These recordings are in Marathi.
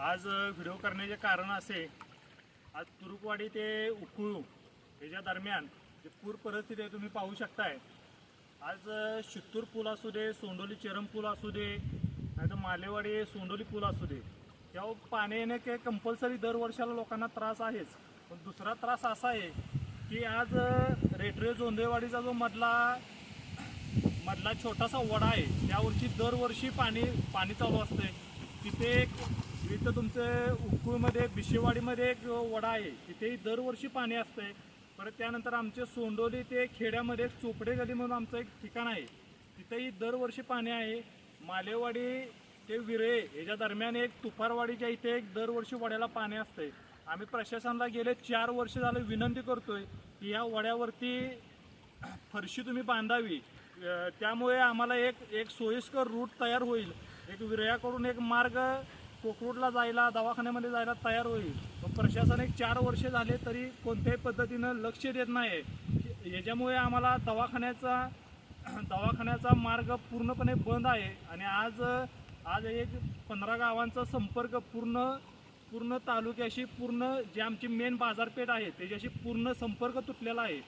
आज व्हिडिओ करण्याचे कारण असे आज तुरुकवाडी ते उकुळू याच्या दरम्यान जे पूर परिस्थिती आहे तुम्ही पाहू शकताय. आज शित्तूर पूल असू दे सोंडोली चेरम पूल असू दे नाहीतर मालेवाडी सोंडोली पूल असू दे त्यावर पाणी येणे काही कंपल्सरी दर वर्षाला लोकांना त्रास आहेच. पण दुसरा त्रास असा आहे की आज रेटरे जोंधेवाडीचा जो मधला मधला छोटासा वडा आहे त्यावरची दरवर्षी पाणी पाणी चालू असते तिथे एक इथं तुमचं उकळूमध्ये बिशेवाडीमध्ये एक वडा आहे. तिथेही दरवर्षी पाणी असतंय. परत त्यानंतर आमचे सोंडोली ते खेड्यामध्ये चोपडे गली म्हणून आमचं एक ठिकाण आहे. तिथेही दरवर्षी पाणी आहे. मालेवाडी ते विरे याच्या दरम्यान एक तुफारवाडीच्या इथे एक दरवर्षी वड्याला पाणी असतंय. आम्ही प्रशासनाला गेले चार वर्ष झालं विनंती करतोय की या वड्यावरती फरशी तुम्ही बांधावी. त्यामुळे आम्हाला एक एक सोयीस्कर रूट तयार होईल. एक विरयाकडून एक मार्ग कोकरूडला जायला दवाखान्यामध्ये जायला तयार होईल. प्रशासन एक चार वर्षे झाले तरी कोणत्याही पद्धतीनं लक्ष देत नाही याच्यामुळे आम्हाला दवाखान्याचा दवाखान्याचा मार्ग पूर्णपणे बंद आहे. आणि आज आज एक पंधरा गावांचा संपर्क पूर्ण पूर्ण तालुक्याशी पूर्ण जे आमची मेन बाजारपेठ आहे त्याच्याशी पूर्ण संपर्क तुटलेला आहे.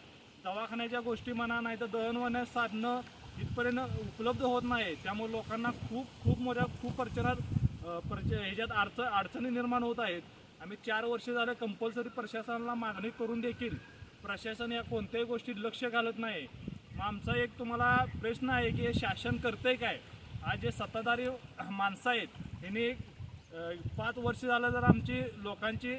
दवाखान्याच्या गोष्टी म्हणा नाही तर दळणवळण साधनं इथपर्यंत उपलब्ध होत नाही. त्यामुळे लोकांना खूप खूप मोठ्या खूप अडचणात अ, परच ह्याच्यात अडच अडचणी निर्माण होत आहेत. आम्ही चार वर्ष झाले कंपल्सरी प्रशासनाला मागणी करून देखील प्रशासन या कोणत्याही गोष्टीत लक्ष घालत नाही. मग आमचा एक तुम्हाला प्रश्न आहे की हे शासन करतंय काय? आज जे सत्ताधारी माणसं आहेत यांनी पाच वर्ष झालं जर आमची लोकांची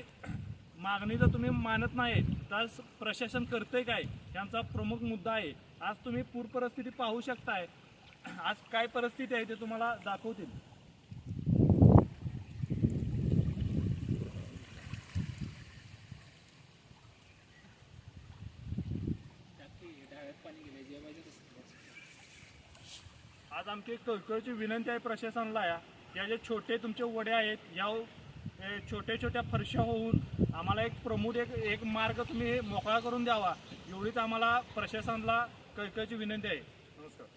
मागणी जर तुम्ही मानत नाही तर प्रशासन करते काय? हे प्रमुख मुद्दा आहे. आज तुम्ही पूर परिस्थिती पाहू शकताय. आज काय परिस्थिती आहे ते तुम्हाला दाखवतील. आज आमची कळकळची विनंती आहे प्रशासनाला या. या जे छोटे तुमचे वडे आहेत या हे छोट्या छोट्या फरशा होऊन आम्हाला एक प्रमुख एक एक मार्ग तुम्ही मोकळा करून द्यावा. एवढीच आम्हाला प्रशासनाला कळकळीची विनंती आहे. नमस्कार.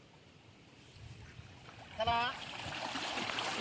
चला.